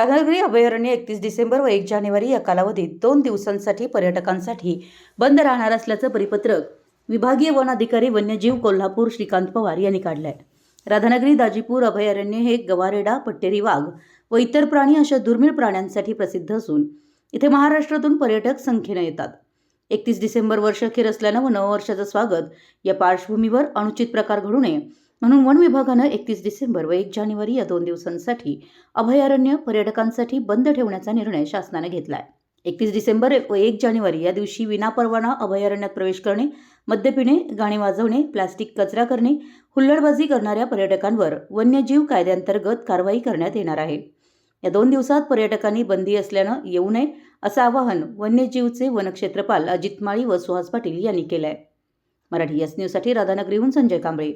राधानगरी अभयारण्य एकतीस डिसेंबर व एक जानेवारी या कालावधीत दोन दिवसांसाठी पर्यटकांसाठी बंद राहणार असल्याचं परिपत्रक विभागीय वन अधिकारी वन्यजीव कोल्हापूर श्रीकांत पवार यांनी काढलंय. राधानगरी दाजीपूर अभयारण्य हे गवारेडा पट्टेरी वाघ व इतर प्राणी अशा दुर्मिळ प्राण्यांसाठी प्रसिद्ध असून इथे महाराष्ट्रातून पर्यटक संख्येनं येतात. एकतीस डिसेंबर वर्ष अखेर असल्यानं व नववर्षाचं स्वागत या पार्श्वभूमीवर अनुचित प्रकार घडू नये म्हणून वन विभागानं एकतीस डिसेंबर व एक जानेवारी या दोन दिवसांसाठी अभयारण्य पर्यटकांसाठी बंद ठेवण्याचा निर्णय शासनाने आहे एकतीस डिसेंबर व एक जानेवारी या दिवशी विनापरवाना अभयारण्यात प्रवेश करणे मद्य पिणे गाणे वाजवणे प्लास्टिक कचरा करणे हुल्लडबाजी करणाऱ्या पर्यटकांवर वन्यजीव कायद्यांतर्गत कारवाई करण्यात येणार आहे. या दोन दिवसात पर्यटकांनी बंदी असल्यानं येऊ नये असं आवाहन वन्यजीवचे वनक्षेत्रपाल अजित माळी व सुहास पाटील यांनी केलं आहे मराठी एस न्यूजसाठी राधानगरीहून संजय कांबळे.